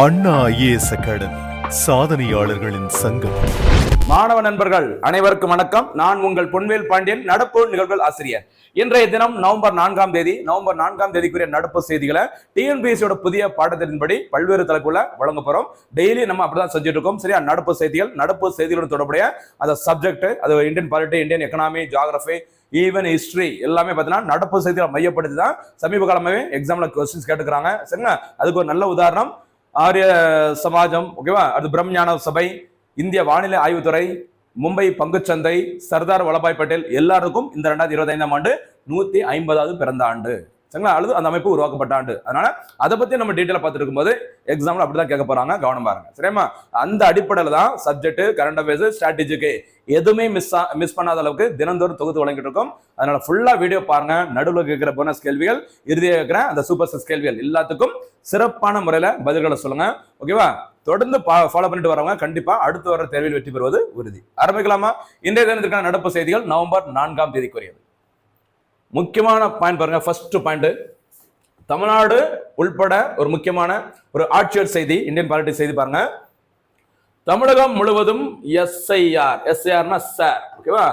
அண்ணா IAS academy சாதனையாளர்களின் சங்கம். மாணவ நண்பர்கள் அனைவருக்கும் வணக்கம். நான் உங்கள் பொன்வேல் பாண்டியன் நடப்பு நிகழ்வுகள் ஆசிரியர். இன்றைய தினம் நவம்பர் நான்காம் தேதி நவம்பர் நான்காம் தேதிக்குரிய நடப்பு செய்திகளை டிஎன்பிஎஸ்சியோட புதிய பாடத்தின்படி பல்வேறு தலைப்புல வழங்க போறோம். டெய்லி நம்ம அப்படிதான் செஞ்சுட்டு இருக்கோம். சரியா நடப்பு செய்திகள் நடப்பு செய்திகளுடன் தொடர்புடைய அந்த சப்ஜெக்ட் அது Indian polity Indian economy geography even history எல்லாமே பார்த்தீங்கன்னா நடப்பு செய்திகளை மையப்படுத்தி தான் சமீப காலமாகவே எக்ஸாமில் கொஸ்டின்ஸ் கேட்டுக்கிறாங்க. சரிங்களா? அதுக்கு ஒரு நல்ல உதாரணம். ஆரிய சமாஜம் ஓகேவா அது பிரம்மஞான சபை இந்திய வானிலை ஆய்வுத்துறை மும்பை பங்குச்சந்தை சர்தார் வல்லபாய் பட்டேல் எல்லாருக்கும் இந்த ரெண்டாயிரத்தி இருபத்தி ஐந்தாம் ஆண்டு நூத்தி ஐம்பதாவது பிறந்த ஆண்டு. சரிங்களா? அல்லது அந்த அமைப்பு உருவாக்கப்பட்டாண்டு அதனால அதை பத்தி நம்ம டீட்டெயிலா பார்த்துட்டு இருக்கும்போது எக்ஸாம்ல அப்படிதான் கேட்க போறாங்க. கவனம் பாருங்க. சரியாமா அந்த அடிப்படையில தான் சப்ஜெக்ட் கரண்ட் அஃபேர்ஸ் ஸ்ட்ராட்டஜிக்கு எதுவுமே மிஸ் மிஸ் பண்ணாத அளவுக்கு தினந்தோறும் தொகுத்து வழங்கிட்டு இருக்கோம். அதனால ஃபுல்லா வீடியோ பாருங்க. நடுவில் கேட்கிற போனஸ் கேள்விகள் இறுதியாக கேட்கிற அந்த சூப்பர் சிக்ஸ் கேள்விகள் எல்லாத்துக்கும் சிறப்பான முறையில பதில்களை சொல்லுங்க. ஓகேவா தொடர்ந்து ஃபாலோ பண்ணிட்டு வரவங்க கண்டிப்பா அடுத்து வர தேர்வில் வெற்றி பெறுவது உறுதி. ஆரம்பிக்கலாமா? இன்றைய தினத்திற்கான நடப்பு செய்திகள் நவம்பர் நான்காம் தேதிக்குரியது. முக்கியமான பாயிண்ட் பாருங்க ஃபர்ஸ்ட் பாயிண்ட் தமிழ்நாடு உள்பட ஒரு முக்கியமான ஒரு ஆட்சியர் செய்தி இந்தியன் பாலிட்டி செய்தி பாருங்க. தமிழகம் முழுவதும் எஸ்ஐஆர் எஸ்ஐஆர்னா சார் ஓகேவா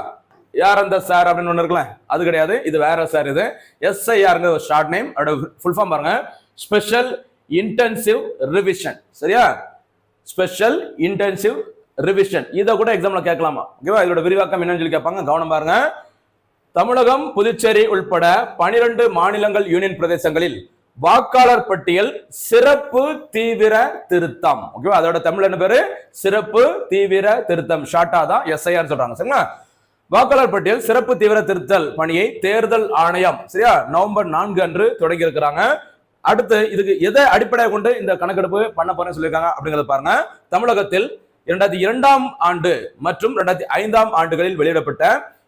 யார் அந்த சார் அப்படின்னு ஒன்று இருக்கல அது கிடையாது இது வேற சார் இது. எஸ்ஐஆருங்க ஒரு ஷார்ட் நேம் அதோட ஃபுல் ஃபார்ம் பாருங்க. ஸ்பெஷல் இன்டென்சிவ் ரிவிஷன் சரியா? ஸ்பெஷல் இன்டென்சிவ் ரிவிஷன் இதை கூட எக்ஸாம்ல கேட்கலாமா? ஓகேவா இதோட விரிவாக்கம் என்னன்னு சொல்லி கேட்பாங்க கவனம் பாருங்க. தமிழகம் புதுச்சேரி உள்பட பனிரெண்டு மாநிலங்கள் யூனியன் பிரதேசங்களில் வாக்காளர் பட்டியல் சிறப்பு தீவிர திருத்தம். ஓகேவா அதோட தமிழ் என்ன பேரு? சிறப்பு தீவிர திருத்தம். ஷார்ட்டா தான் எஸ்ஐஆர் சொல்றாங்க. சரிங்களா? வாக்காளர் பட்டியல் சிறப்பு தீவிர திருத்தல் பணியை தேர்தல் ஆணையம் சரியா? நவம்பர் நான்கு அன்று தொடங்கி இருக்கிறாங்க. அடுத்து இதுக்கு எதை அடிப்படையாக கொண்டு இந்த கணக்கெடுப்பு பண்ண போறேன்னு சொல்லியிருக்காங்க அப்படிங்கறத பாருங்க. தமிழகத்தில் இரண்டாயிரத்தி இரண்டாம் ஆண்டு மற்றும் இரண்டாயிரத்தி ஐந்தாம் ஆண்டுகளில் வெளியிடப்பட்ட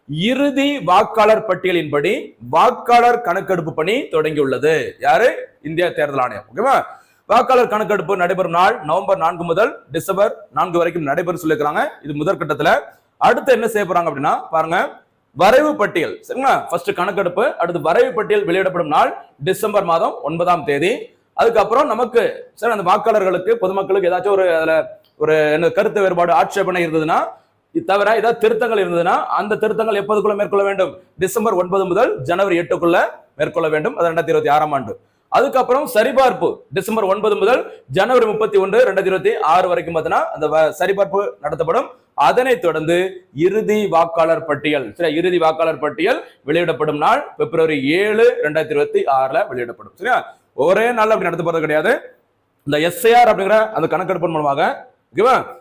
இறுதி வாக்காளர் பட்டியலின்படி வாக்காளர் கணக்கெடுப்பு பணி தொடங்கியுள்ளது. யாரு? இந்திய தேர்தல் ஆணையம். ஓகேவா வாக்காளர் கணக்கெடுப்பு நடைபெறும் நாள் நவம்பர் நான்கு முதல் டிசம்பர் நான்கு வரைக்கும் நடைபெறும் சொல்லியிருக்காங்க இது முதற்கட்டத்தில் அடுத்து என்ன செய்ய போறாங்க அப்படின்னா பாருங்க. வரைவு பட்டியல். சரிங்களா? ஃபர்ஸ்ட் கணக்கெடுப்பு அடுத்து வரைவு பட்டியல் வெளியிடப்படும் நாள் டிசம்பர் மாதம் ஒன்பதாம் தேதி. அதுக்கப்புறம் நமக்கு சார் அந்த வாக்காளர்களுக்கு பொதுமக்களுக்கு ஏதாச்சும் ஒரு அதில் ஒரு என்ன கருத்து வேறுபாடு ஆட்சேபனை இருந்ததுன்னா இது தவிர ஏதாவது திருத்தங்கள் இருந்ததுன்னா அந்த திருத்தங்கள் எப்போதுக்குள்ள மேற்கொள்ள வேண்டும்? டிசம்பர் ஒன்பது முதல் ஜனவரி எட்டுக்குள்ள மேற்கொள்ள வேண்டும். அது ரெண்டாயிரத்தி இருபத்தி ஆறாம் ஆண்டு. அதுக்கப்புறம் சரிபார்ப்பு. டிசம்பர் ஒன்பது முதல் ஜனவரி முப்பத்தி ஒன்று ரெண்டாயிரத்தி இருபத்தி ஆறு வரைக்கும் பார்த்தீங்கன்னா அந்த வ- சரிபார்ப்பு நடத்தப்படும். அதனைத் தொடர்ந்து இறுதி வாக்காளர் பட்டியல் சரியா? இறுதி வாக்காளர் பட்டியல் வெளியிடப்படும் நாள் பிப்ரவரி ஏழு ரெண்டாயிரத்தி இருபத்தி ஆறுல வெளியிடப்படும் சரியா? ஒரே நாள் அப்படி நடத்த போறது கிடையாது. இந்த எஸ்ஐஆர் அப்படிங்கிற அந்த கணக்கெடுப்பின் மூலமாக ஓகேவா?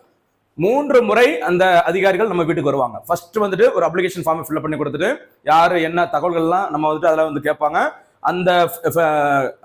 மூன்று முறை அந்த அதிகாரிகள் நம்ம வீட்டுக்கு வருவாங்க. ஃபர்ஸ்ட் வந்துட்டு ஒரு அப்ளிகேஷன் ஃபார்மை ஃபில்அப் பண்ணி கொடுத்துட்டு யார் என்ன தகவல்கள்லாம் நம்ம வந்துட்டு அதில் வந்து கேட்பாங்க. அந்த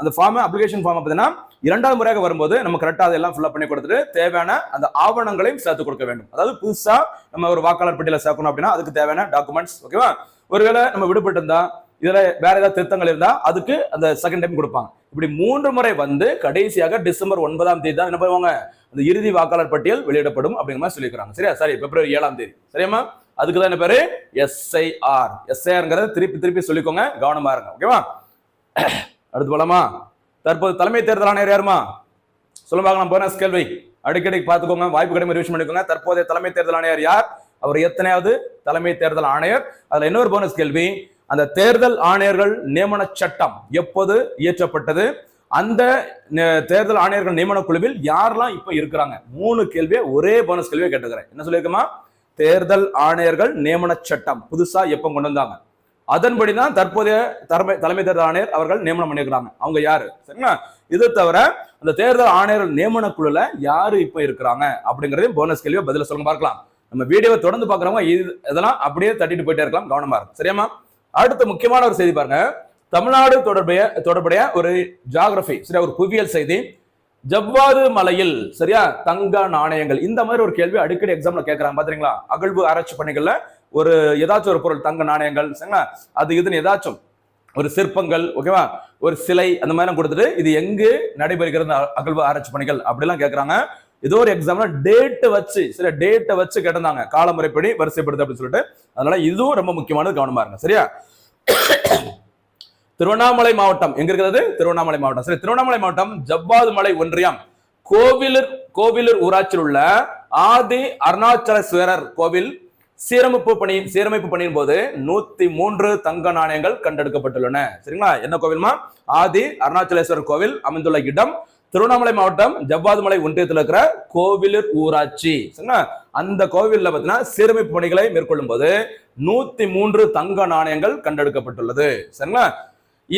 அந்த ஃபார்மை அப்ளிகேஷன் ஃபார்மை பார்த்தீங்கன்னா இரண்டாவது முறையாக வரும்போது நம்ம கரெக்டாக அதெல்லாம் ஃபில்அப் பண்ணி கொடுத்துட்டு தேவையான அந்த ஆவணங்களையும் சேர்த்து கொடுக்க வேண்டும். அதாவது புதுசாக நம்ம ஒரு வாக்காளர் பட்டியலில் சேர்க்கணும் அப்படின்னா அதுக்கு தேவையான டாக்குமெண்ட்ஸ் ஓகேவா ஒருவேளை நம்ம விடுபட்டு இருந்தால் இதுல வேற ஏதாவது திருத்தங்கள் இருந்தா அதுக்கு அந்த செகண்ட் டைம் கொடுப்பாங்க. இப்படி மூன்று முறை வந்து கடைசியாக டிசம்பர் ஒன்பதாம் தேதி தான் என்ன பண்ணுவாங்க? அந்த இறுதி வாக்காளர் பட்டியல் வெளியிடப்படும் அப்படிங்கிற மாதிரி சொல்லியிருக்காங்க சரியா? சரி பிப்ரவரி ஏழாம் தேதி. சரியாமா அதுக்கு தான் என்ன பேரு? எஸ்ஐஆர் எஸ்ஐஆர்ங்கிறத திருப்பி திருப்பி சொல்லிக்கோங்க. கவனமா இருங்க. ஓகேவா அடுத்து போலாமா? தற்போது தலைமை தேர்தல் ஆணையர் யாருமா? சொல்ல பார்க்கலாம் போனஸ் கேள்வி. அடிக்கடி பார்த்துக்கோங்க. வாய்ப்பு கிடைமை ரிவிஷன் பண்ணிக்கோங்க. தற்போதைய தலைமை தேர்தல் ஆணையர் யார்? அவர் எத்தனையாவது தலைமை தேர்தல் ஆணையர்? அதுல இன்னொரு போனஸ் கேள்வி. அந்த தேர்தல் ஆணையர்கள் நியமன சட்டம் எப்போது இயற்றப்பட்டது? அந்த தேர்தல் ஆணையர்கள் நியமன குழுவில் யாரெல்லாம் இப்ப இருக்கிறாங்க? மூணு கேள்வியை ஒரே போனஸ் கேள்வியை கேட்டுக்கிறேன் என்ன சொல்லியிருக்கோமா தேர்தல் ஆணையர்கள் நியமன சட்டம் புதுசா எப்ப கொண்டு வந்தாங்க? அதன்படிதான் தற்போதைய தலைமை தலைமை தேர்தல் ஆணையர் அவர்கள் நியமனம் பண்ணியிருக்கிறாங்க. அவங்க யாரு? சரிங்களா? இது தவிர அந்த தேர்தல் ஆணையர்கள் நியமன குழுல யாரு இப்ப இருக்கிறாங்க? அப்படிங்கறதையும் போனஸ் கேள்வியை பதில சொல்லுங்க பார்க்கலாம். நம்ம வீடியோவை தொடர்ந்து பாக்குறவங்க இது இதெல்லாம் அப்படியே தட்டிட்டு போயிட்டே இருக்கலாம் கவனமா இருக்கும் சரியாமா அடுத்த முக்கியமான ஒரு செய்தி பாருங்க. தமிழ்நாடு தொடர்புடைய தொடர்புடைய ஒரு ஜாகிரபி சரியா? ஒரு புவியியல் செய்தி. ஜவ்வாது மலையில் சரியா? தங்க நாணயங்கள். இந்த மாதிரி ஒரு கேள்வி அடிக்கடி எக்ஸாம்ல கேட்கறாங்க பாத்தீங்களா? அகழ்வு ஆராய்ச்சி பணிகள்ல ஒரு ஏதாச்சும் ஒரு பொருள் தங்க நாணயங்கள் சரிங்களா? அது இதுன்னு ஏதாச்சும். ஒரு சிற்பங்கள் ஓகேவா ஒரு சிலை அந்த மாதிரி கொடுத்துட்டு இது எங்கு நடைபெறுகிறது அகழ்வு ஆராய்ச்சி பணிகள்? அப்படிலாம் கேட்கறாங்க ஏதோ ஒரு எக்ஸாம்ல டேட் வச்சு சில டேட்டை வச்சு கேட்டிருந்தாங்க. காலமுறைப்படி வரிசைப்படுது அப்படின்னு சொல்லிட்டு. அதனால இதுவும் ரொம்ப முக்கியமானது கவனமா இருங்க. சரியா? திருவண்ணாமலை மாவட்டம். எங்க இருக்கிறது? திருவண்ணாமலை மாவட்டம். சரி திருவண்ணாமலை மாவட்டம் ஜவ்வாது மலை ஒன்றியம். கோவிலூர் கோவிலூர் ஊராட்சியில் உள்ள ஆதி அருணாச்சலேஸ்வரர் கோவில் சீரமைப்பு பணியின் சீரமைப்பு பணியின் போது நூத்தி மூன்று தங்க நாணயங்கள் கண்டெடுக்கப்பட்டுள்ளன. சரிங்களா? என்ன கோவில்மா? ஆதி அருணாச்சலேஸ்வரர் கோவில் அமைந்துள்ள இடம் திருவண்ணாமலை மாவட்டம் ஜவ்வாதுமலை ஒன்றியத்தில் இருக்கிற கோவிலூர் ஊராட்சி. சரிங்களா? அந்த கோவிலில் பார்த்தீங்கன்னா சீரமைப்பு பணிகளை மேற்கொள்ளும் போது நூத்தி மூன்று தங்க நாணயங்கள் கண்டெடுக்கப்பட்டுள்ளது. சரிங்களா?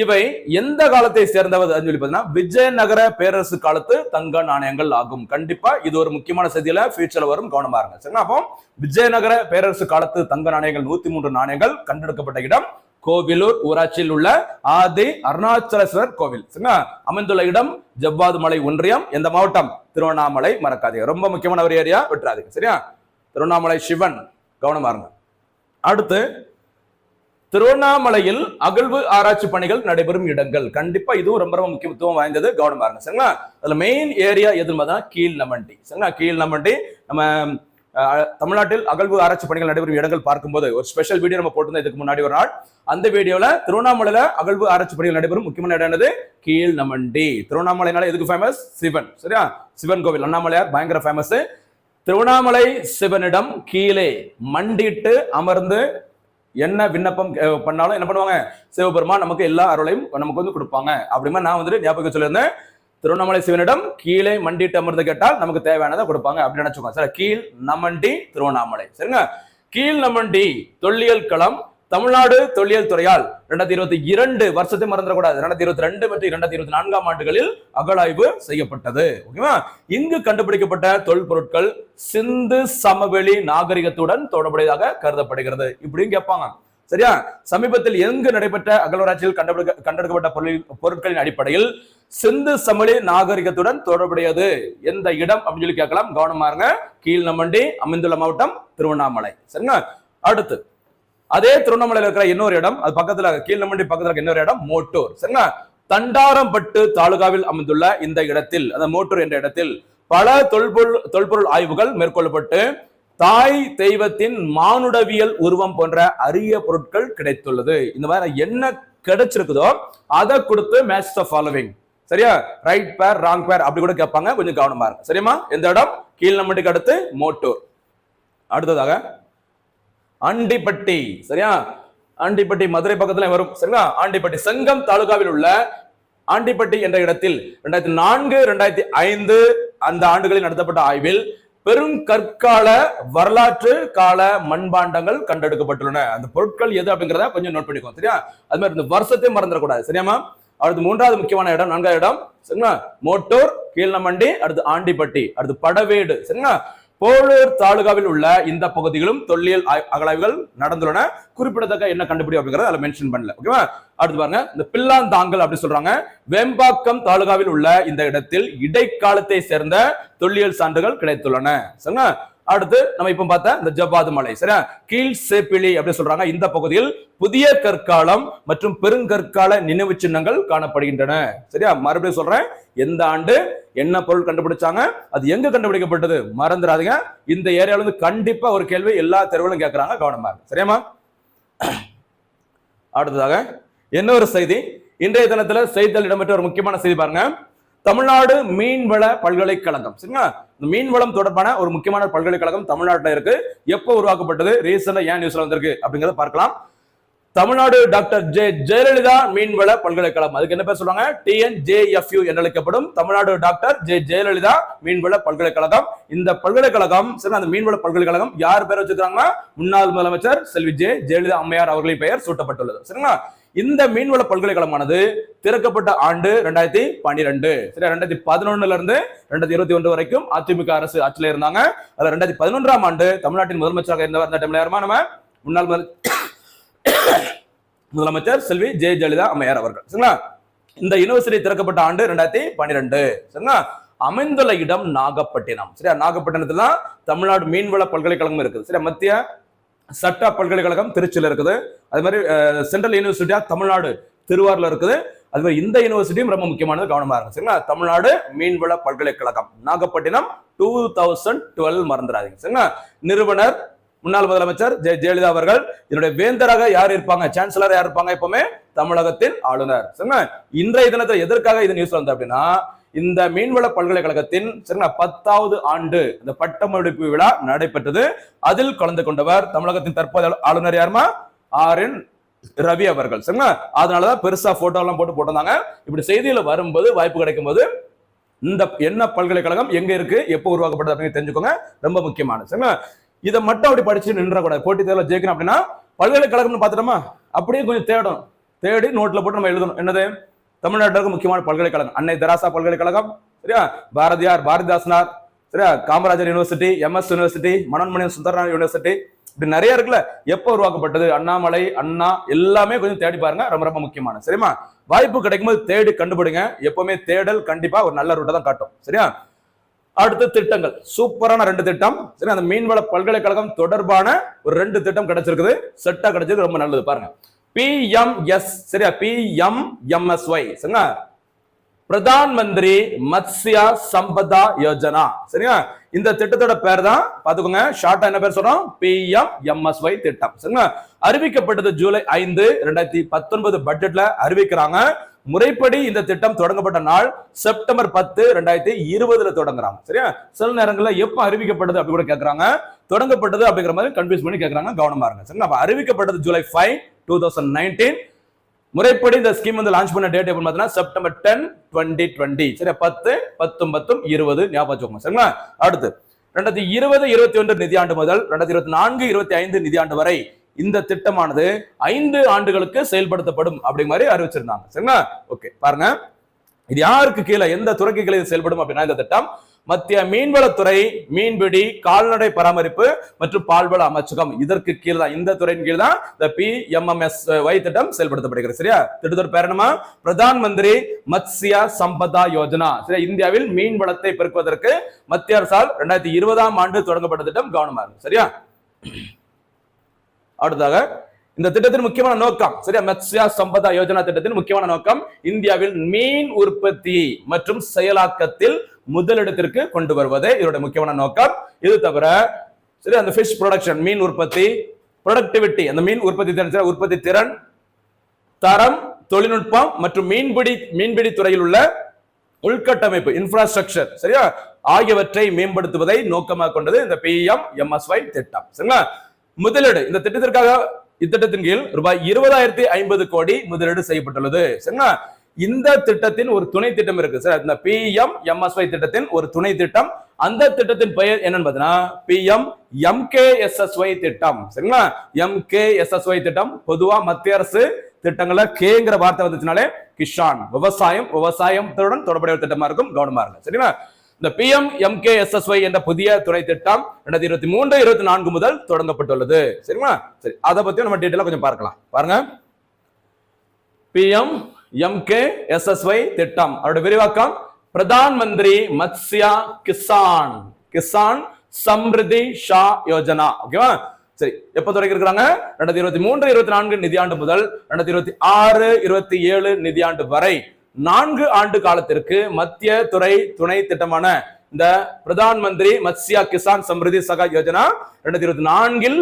இவை எந்த காலத்தை சேர்ந்தவது அப்படின்னு சொல்லி பார்த்தீங்கன்னா விஜயநகர பேரரசு காலத்து தங்க நாணயங்கள் ஆகும். கண்டிப்பா இது ஒரு முக்கியமான செய்தியில ஃபியூச்சர்ல வரும். கவனமா இருங்க. சரிங்களா? அப்போ விஜயநகர பேரரசு காலத்து தங்க நாணயங்கள் நூத்தி மூன்று நாணயங்கள் கண்டெடுக்கப்பட்ட இடம் கோவிலூர் ஊராட்சியில் உள்ள ஆதி அருணாச்சலேஸ்வரர் கோவில். அமைந்துள்ள இடம் ஜவ்வாது மலை ஒன்றியம் எந்த மாவட்டம்? திருவண்ணாமலை மறக்காதீங்க ரொம்ப முக்கியமான ஒரு ஏரியா விட்டுறாதீங்க. சரியா? திருவண்ணாமலை சிவன். கவனமா இருங்க. அடுத்து திருவண்ணாமலையில் அகழ்வு ஆராய்ச்சி பணிகள் நடைபெறும் இடங்கள். கண்டிப்பா இதுவும் ரொம்ப ரொம்ப முக்கியத்துவம் வாய்ந்தது. கவனமா இருங்க. சரிங்களா? அதுல மெயின் ஏரியா எதுன்னு பார்த்தா கீழ் நமண்டி சரிங்களா? கீழ் நமண்டி நம்ம தமிழ்நாட்டில் அகழ்வு ஆராய்ச்சி பணிகள் நடைபெறும் இடங்கள் பார்க்கும்போது ஒரு ஸ்பெஷல் வீடியோ நம்ம போட்டிருந்தோம் இதுக்கு முன்னாடி ஒரு நாள். அந்த வீடியோல திருவண்ணாமலையில அகழ்வு ஆராய்ச்சி பணிகள் நடைபெறும். முக்கியமான இடம் என்னது? கீழ் நமண்டி திருவண்ணாமலைனால எதுக்கு ஃபேமஸ் சிவன். சரியா? சிவன் கோவில். அண்ணாமலையார் பயங்கர ஃபேமஸ் திருவண்ணாமலை சிவனிடம் கீழே மண்டிட்டு அமர்ந்து என்ன விண்ணப்பம் பண்ணாலும் என்ன பண்ணுவாங்க? சிவபெருமா நமக்கு எல்லா அருளையும் நமக்கு வந்து கொடுப்பாங்க. அப்படிமா நான் வந்துட்டு ஞாபகம் சொல்லியிருந்தேன் திருவண்ணாமலை சிவனிடம் கீழே மண்டிட்டு அமர்ந்து கேட்டால் நமக்கு தேவையானதை கொடுப்பாங்க அப்படின்னு நினைச்சுக்கோங்க. சார் கீழ் நமண்டி திருவண்ணாமலை. சரிங்க கீழ் நமண்டி தொல்லியல் களம் தமிழ்நாடு தொல்லியல் துறையால் இரண்டாயிரத்தி இருபத்தி இரண்டு வருஷத்தை மறந்துடக்கூடாது. இரண்டாயிரத்தி இருபத்தி ரெண்டு மற்றும் இரண்டாயிரத்தி இருபத்தி நான்காம் ஆண்டுகளில் அகழாய்வு செய்யப்பட்டது. ஓகேவா? இங்கு கண்டுபிடிக்கப்பட்ட தொல்பொருட்கள் சிந்து சமவெளி நாகரிகத்துடன் தொடர்புடையதாக கருதப்படுகிறது. இப்படியும் கேட்பாங்க. சரியா? சமீபத்தில் எங்கு நடைபெற்ற அகழ்வராட்சியில் கண்டுபிடிக்க கண்டெடுக்கப்பட்ட பொருள் பொருட்களின் அடிப்படையில் சிந்து சமவெளி நாகரிகத்துடன் தொடர்புடையது. எந்த இடம் அப்படின்னு சொல்லி கேட்கலாம். கவனமாருங்க இருங்க. அமைந்துள்ள மாவட்டம் திருவண்ணாமலை. சரிங்களா? அடுத்து அதே திருவண்ணாமலையில் இருக்கிற இன்னொரு இடம் அது பக்கத்துல கீழ்நமண்டி பக்கத்துல இருக்க இன்னொரு இடம் மோட்டூர். சரிங்களா? தண்டாரம்பட்டு தாலுகாவில் அமைந்துள்ள இந்த இடத்தில் அந்த மோட்டூர் என்ற இடத்தில் பல தொல்பொருள் தொல்பொருள் ஆய்வுகள் மேற்கொள்ளப்பட்டு தாய் தெய்வத்தின் மானுடவியல் உருவம் போன்ற அரிய பொருட்கள் கிடைத்துள்ளது. இந்த மாதிரி என்ன கிடைச்சிருக்குதோ அதை கொடுத்து மேட்ச் த ஃபாலோவிங் சரியா? ரைட் பேர் ராங் பேர் அப்படி கூட கேட்பாங்க. கொஞ்சம் கவனமா இருக்கு சரியாமா இந்த இடம் கீழ்நம்பட்டுக்கு அடுத்து மோட்டூர் அடுத்ததாக ஆண்டிப்பட்டி சரியா? ஆண்டிப்பட்டி மதுரை பக்கத்துல வரும். சரிங்களா? ஆண்டிப்பட்டி செங்கம் தாலுகாவில் உள்ள ஆண்டிப்பட்டி என்ற இடத்தில் ரெண்டாயிரத்தி நான்கு ரெண்டாயிரத்தி ஐந்து அந்த ஆண்டுகளில் நடத்தப்பட்ட ஆய்வில் பெருங்கற்கால வரலாற்று கால மண்பாண்டங்கள் கண்டெடுக்கப்பட்டுள்ளன. அந்த பொருட்கள் எது அப்படிங்கிறத கொஞ்சம் நோட் பண்ணிக்கோ சரியா? அது மாதிரி இந்த வருஷத்தையும் மறந்துடக்கூடாது சரியாமா அடுத்து மூன்றாவது முக்கியமான இடம் நான்காவது இடம் சரிங்களா? மோட்டூர் கீழ்நமண்டி அடுத்து ஆண்டிப்பட்டி அடுத்து படவேடு சரிங்களா? போலூர் தாலுகாவில் உள்ள இந்த பகுதிகளும் தொல்லியல் ஆய்- அகழாய்வுகள் நடந்துள்ளன. குறிப்பிடத்தக்க என்ன கண்டுபிடி அப்படிங்கறத அதுல மென்ஷன் பண்ணல. ஓகேவா அடுத்து பாருங்க. இந்த பில்லாந்தாங்கல் அப்படி சொல்றாங்க. வேம்பாக்கம் தாலுகாவில் உள்ள இந்த இடத்தில் இடைக்காலத்தை சேர்ந்த தொல்லியல் சான்றுகள் கிடைத்துள்ளன. சரிங்களா? அடுத்து நம்ம இப்ப பார்த்த இந்த ஜவ்வாது மலை சரியா? கீழ் சேப்பிலி அப்படின்னு சொல்றாங்க. இந்த பகுதியில் புதிய கற்காலம் மற்றும் பெருங்கற்கால நினைவு சின்னங்கள் காணப்படுகின்றன. சரியா? மறுபடியும் சொல்றேன். எந்த ஆண்டு என்ன பொருள் கண்டுபிடிச்சாங்க? அது எங்க கண்டுபிடிக்கப்பட்டது? மறந்துடாதீங்க. இந்த ஏரியால இருந்து கண்டிப்பா ஒரு கேள்வி எல்லா தெருவிலும் கேட்கறாங்க கவனமா சரியாமா அடுத்ததாக என்ன ஒரு செய்தி. இன்றைய தினத்துல செய்தியில் இடம்பெற்ற ஒரு முக்கியமான செய்தி பாருங்க. தமிழ்நாடு மீன்வள பல்கலைக்கழகம். சரிங்களா? இந்த மீன்வளம் தொடர்பான ஒரு முக்கியமான பல்கலைக்கழகம் தமிழ்நாட்டில் இருக்கு. எப்போ உருவாக்கப்பட்டது? ரீசெண்டா ஏன் நியூஸ்ல வந்திருக்கு? அப்படிங்கறத பார்க்கலாம். தமிழ்நாடு டாக்டர் ஜே ஜெயலலிதா மீன்வள பல்கலைக்கழகம். அதுக்கு என்ன பேர் சொல்றாங்க? டிஎன்ஜேஎஃப்யூ என்று அழைக்கப்படும் தமிழ்நாடு டாக்டர் ஜே ஜெயலலிதா மீன்வள பல்கலைக்கழகம். இந்த பல்கலைக்கழகம் சரி அந்த மீன்வள பல்கலைக்கழகம் யார் பேர் வச்சிருக்காங்கன்னா? முன்னாள் முதலமைச்சர் செல்வி ஜே ஜெயலலிதா அம்மையார் அவர்களின் பெயர் சூட்டப்பட்டுள்ளது. சரிங்களா? இந்த மீன்வள பல்கலைக்கழகமானது திறக்கப்பட்ட ஆண்டு ரெண்டாயிரத்தி பன்னிரெண்டு. சரி ரெண்டாயிரத்தி பதினொன்னுல இருந்து ரெண்டாயிரத்தி இருபத்தி ஒன்று வரைக்கும் அதிமுக அரசு ஆட்சியில் இருந்தாங்க. அதுல ரெண்டாயிரத்தி பதினொன்றாம் ஆண்டு தமிழ்நாட்டின் முதலமைச்சராக இருந்தவர் அந்த டைம்ல யாருமா நம்ம? முன்னாள் முதல் முதலமைச்சர் செல்வி ஜெய ஜெயலலிதா அம்மையார் அவர்கள். சரிங்களா? இந்த யூனிவர்சிட்டி திறக்கப்பட்ட ஆண்டு ரெண்டாயிரத்தி பன்னிரெண்டு. சரிங்களா? அமைந்துள்ள இடம் நாகப்பட்டினம். சரியா? நாகப்பட்டினத்துல தான் தமிழ்நாடு மீன்வள பல்கலைக்கழகம் இருக்குது. சரியா? மத்திய சட்ட பல்கலைக்கழகம் திருச்சியில் இருக்குது. அது மாதிரி சென்ட்ரல் யூனிவர்சிட்டி ஆஃப் தமிழ்நாடு திருவாரூர்ல இருக்குது. அது மாதிரி இந்த யூனிவர்சிட்டியும் ரொம்ப முக்கியமானது கவனமா இருக்கும் சரிங்களா? தமிழ்நாடு மீன்வள பல்கலைக்கழகம் நாகப்பட்டினம் டூ தௌசண்ட் டுவெல் மறந்துடாதீங்க. சரிங்களா? நிறுவனர் முன்னாள் முதலமைச்சர் ஜெய ஜெயலலிதா அவர்கள் இதனுடைய வேந்தராக யார் இருப்பாங்க? சான்சலர் யார் இருப்பாங்க? எப்பவுமே தமிழகத்தின் ஆளுநர். சரிங்களா? இன்றைய தினத்தை எதற்காக இது நியூஸ் வந்தது அப்படின்னா இந்த மீன்வள பல்கலைக்கழகத்தின் சரிங்களா பத்தாவது ஆண்டு இந்த பட்டமளிப்பு விழா நடைபெற்றது. அதில் கலந்து கொண்டவர் தமிழகத்தின் தற்போதைய ஆளுநர் யாருமா? ஆர் என் ரவி அவர்கள். சரிங்களா? அதனாலதான் பெருசா போட்டோ எல்லாம் போட்டு போட்டிருந்தாங்க. இப்படி செய்தியில வரும்போது வாய்ப்பு கிடைக்கும் போது இந்த என்ன பல்கலைக்கழகம் எங்க இருக்கு எப்போ உருவாக்கப்பட்டது அப்படின்னு தெரிஞ்சுக்கோங்க. ரொம்ப முக்கியமானது. சரிங்களா? இதை மட்டும் அப்படி படிச்சு நின்றக்கூடாது போட்டி தேர்வில் ஜெயிக்கணும் அப்படின்னா பல்கலைக்கழகம்னு பார்த்துட்டோமா? அப்படியே கொஞ்சம் தேடும் தேடி நோட்ல போட்டு நம்ம எழுதணும். என்னது? தமிழ்நாட்டிற்கு முக்கியமான பல்கலைக்கழகம் அன்னை தராசா பல்கலைக்கழகம் சரியா? பாரதியார் பாரதிதாசனார் சரியா? Kamarajar university MS university Manonmaniam Sundaranar university இப்படி நிறைய இருக்குல்ல. எப்போ உருவாக்கப்பட்டது? அண்ணாமலை அண்ணா எல்லாமே கொஞ்சம் தேடி பாருங்க. ரொம்ப ரொம்ப முக்கியமான சரிமா வாய்ப்பு கிடைக்கும்போது தேடி கண்டுபிடிங்க. எப்பவுமே தேடல் கண்டிப்பா ஒரு நல்ல ரூட்டை தான் காட்டும். சரியா? அடுத்த திட்டங்கள். சூப்பரான ரெண்டு திட்டம். சரி அந்த மீன்வள பல்கலைக்கழகம் தொடர்பான ஒரு ரெண்டு திட்டம் கிடைச்சிருக்குது. செட்டா கிடைச்சது ரொம்ப நல்லது. பாருங்க. பிஎம்எஸ் சரியா? பிஎம்எம்எஸ்ஒய் சரிங்களா? பிரதான் மந்திரி மத்ஸ்யா சம்பதா யோஜனா சரியா இந்த திட்டத்தோட பேர் தான் பாத்துக்கோங்க ஷார்ட்டா என்ன பேர் சொல்றோம்? பிஎம் எம்எஸ்ஒய் திட்டம் சரிங்களா? அறிவிக்கப்பட்டது ஜூலை ஐந்து ரெண்டாயிரத்தி பத்தொன்பது பட்ஜெட்ல அறிவிக்கிறாங்க. முறைப்படி இந்த திட்டம் தொடங்கப்பட்ட நாள் செப்டம்பர் பத்து ரெண்டாயிரத்தி இருபதுல தொடங்குறாங்க சரியா? சில நேரங்களில் எப்போ அறிவிக்கப்பட்டது அப்படி கூட கேட்கறாங்க தொடங்கப்பட்டது அப்படிங்கிற மாதிரி கன்ஃபியூஸ் பண்ணி கேட்கறாங்க கவனமா இருங்க சரிங்களா? அறிவிக்கப்பட்டது July five two thousand nineteen முறைப்படி இந்த ஸ்கீம் வந்து லான்ச் பண்ண டேட் எப்போ பார்த்தீங்கன்னா செப்டம்பர் டென் டுவெண்ட்டி டுவெண்ட்டி சரி பத்து பத்தும் பத்தும் இருபது. ஞாபகம் வச்சுக்கோங்க. சரிங்களா? அடுத்து ரெண்டாயிரத்தி இருபது இருபத்தி ஒன்று நிதியாண்டு முதல் ரெண்டாயிரத்தி இருபத்தி நான்கு இருபத்தி ஐந்து நிதியாண்டு வரை இந்த திட்டமானது ஐந்து ஆண்டுகளுக்கு செயல்படுத்தப்படும் அப்படிங்கிற மாதிரி அறிவிச்சிருந்தாங்க. சரிங்களா? ஓகே பாருங்க. இது யாருக்கு கீழே எந்த துறைக்கு கீழே செயல்படும் அப்படின்னா இந்த திட்டம் மத்திய மீன்வளத்துறை மீன்பிடி கால்நடை பராமரிப்பு மற்றும் பால்வள அமைச்சகம். இதற்கு கீழ் தான் இந்த துறையின் கீழ் தான் இந்த பி எம்எம்எஸ் ஒய் திட்டம் செயல்படுத்தப்படுகிறது. சரியா? திட்டத்தோட பேர் என்னமா பிரதான் மந்திரி மத்ஸ்யா சம்பதா யோஜனா. சரியா? இந்தியாவில் மீன் வளத்தை பெருக்குவதற்கு மத்திய அரசால் ரெண்டாயிரத்தி இருபதாம் ஆண்டு தொடங்கப்பட்ட திட்டம் கவனமா இருக்கும் சரியா? அடுத்ததாக இந்த திட்டத்தின் முக்கியமான நோக்கம். சரியா? மத்ஸ்யா சம்பதா யோஜனா திட்டத்தின் முக்கியமான நோக்கம் இந்தியாவில் மீன் உற்பத்தி மற்றும் செயலாக்கத்தில் முதலிடத்திற்கு கொண்டு வருவது இதோட முக்கியமான நோக்கம். இது தவிர சரி அந்த ஃபிஷ் ப்ரொடக்ஷன் மீன் உற்பத்தி ப்ரொடக்டிவிட்டி அந்த மீன் உற்பத்தி திறன் உற்பத்தி திறன் தரம் தொழில்நுட்பம் மற்றும் மீன்பிடி மீன்பிடி துறையில் உள்ள உள்கட்டமைப்பு இன்ஃப்ராஸ்ட்ரக்சர் சரியா? ஆகியவற்றை மேம்படுத்துவதை நோக்கமாக கொண்டது இந்த பிஎம் எம்எஸ்ஒய் திட்டம். சரிங்களா? முதலீடு இந்த திட்டத்திற்காக இத்திட்டத்தின் கீழ் ரூபாய் இருபதாயிரத்தி ஐம்பது கோடி முதலீடு செய்யப்பட்டுள்ளது. சரிங்களா? இந்த திட்டத்தின் ஒரு துணை திட்டம் இருக்கு சார். இந்த பிஎம் எம்எஸ்ஒய் திட்டத்தின் ஒரு துணை திட்டம். அந்த திட்டத்தின் பெயர் என்னன்னு பார்த்தீங்கன்னா பிஎம் எம்கேஎஸ்எஸ்ஒய் திட்டம். சரிங்களா? எம்கேஎஸ்எஸ்ஒய் திட்டம். பொதுவா மத்திய அரசு திட்டங்களை கேங்கிற வார்த்தை வந்துச்சுனாலே கிஷான். விவசாயம் விவசாயத்துடன் தொடர்புடைய ஒரு திட்டமா இருக்கும். கவனமா இருக்கும் சரிங்களா? இந்த பிஎம் எம்கேஎஸ்எஸ்ஒய் என்ற புதிய துணை திட்டம் ரெண்டாயிரத்தி இருபத்தி மூன்று இருபத்தி நான்கு முதல் தொடங்கப்பட்டுள்ளது. சரிங்களா? சரி அதை பத்தியும் நம்ம டீட்டெயிலாக கொஞ்சம் பார்க்கலாம். பாருங்க. பிஎம் எம்கே எஸ்எஸ்ஒய் திட்டம். அவருடைய விரிவாக்கம் பிரதான் மந்திரி மத்ஸ்யா கிசான். கிசான் சம்ரிதி ஷா யோஜனா. ஓகேவா சரி எப்ப தொடங்கி இருக்கிறாங்க? ரெண்டாயிரத்தி இருபத்தி மூன்று இருபத்தி நான்கு நிதியாண்டு முதல் ரெண்டாயிரத்தி இருபத்தி ஆறு இருபத்தி ஏழு நிதியாண்டு வரை நான்கு ஆண்டு காலத்திற்கு மத்திய துறை துணை திட்டமான இந்த பிரதான் மந்திரி மத்ஸ்யா கிசான் சம்ரிதி சகா யோஜனா ரெண்டாயிரத்தி இருபத்தி நான்கில்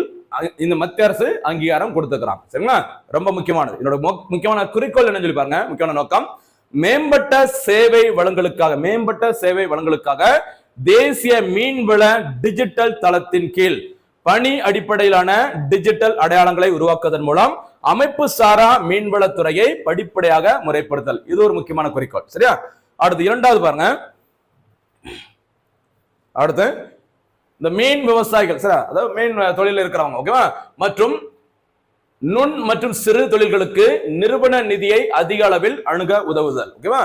இந்த மத்திய அரசு அங்கீகாரம் கொடுத்துக்கிறாங்க சரிங்களா? ரொம்ப முக்கியமானது. என்னோட முக்கியமான குறிக்கோள் என்னன்னு சொல்லி பாருங்க. முக்கியமான நோக்கம். மேம்பட்ட சேவை வளங்களுக்காக மேம்பட்ட சேவை வளங்களுக்காக தேசிய மீன்வள டிஜிட்டல் தளத்தின் கீழ் பணி அடிப்படையிலான டிஜிட்டல் அடையாளங்களை உருவாக்குவதன் மூலம் அமைப்பு சாரா மீன்வளத்துறையை படிப்படியாக முறைப்படுத்தல். இது ஒரு முக்கியமான குறிக்கோள். சரியா? அடுத்து இரண்டாவது பாருங்க. அடுத்து இந்த மீன் விவசாயிகள் சார் அதாவது மீன் தொழில் இருக்கிறவங்க ஓகேவா மற்றும் நுண் மற்றும் சிறு தொழில்களுக்கு நிறுவன நிதியை அதிக அளவில் அணுக உதவுதல் ஓகேவா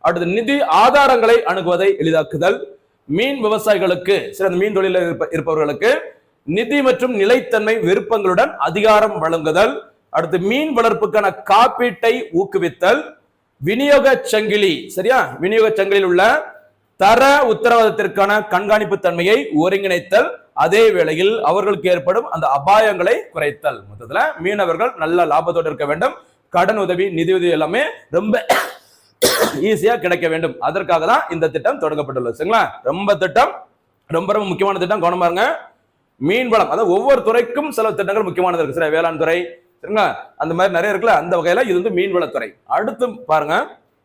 அடுத்து நிதி ஆதாரங்களை அணுகுவதை எளிதாக்குதல். மீன் விவசாயிகளுக்கு சரி அந்த மீன் தொழிலில் இருப்ப- இருப்பவர்களுக்கு நிதி மற்றும் நிலைத்தன்மை விருப்பங்களுடன் அதிகாரம் வழங்குதல். அடுத்து மீன் வளர்ப்புக்கான காப்பீட்டை ஊக்குவித்தல். விநியோக சங்கிலி சரியா? விநியோக சங்கிலியில் உள்ள தர உத்தரவாதத்திற்கான கண்காணிப்பு தன்மையை ஒருங்கிணைத்தல் அதே வேளையில் அவர்களுக்கு ஏற்படும் அந்த அபாயங்களை குறைத்தல். மொத்தத்துல மீனவர்கள் நல்ல லாபத்தோடு இருக்க வேண்டும். கடன் உதவி நிதி உதவி எல்லாமே ரொம்ப ஈஸியா கிடைக்க வேண்டும். அதற்காக தான் இந்த திட்டம் தொடங்கப்பட்டுள்ளது. சரிங்களா? ரொம்ப திட்டம் ரொம்ப ரொம்ப முக்கியமான திட்டம். கவனமா இருங்க மீன் வளம் அதாவது ஒவ்வொரு துறைக்கும் சில திட்டங்கள் முக்கியமானது இருக்கு. சரி வேளாண் துறை சரிங்களா? அந்த மாதிரி நிறைய இருக்குல்ல? அந்த வகையில இது வந்து மீன்வளத்துறை அடுத்து பாருங்க.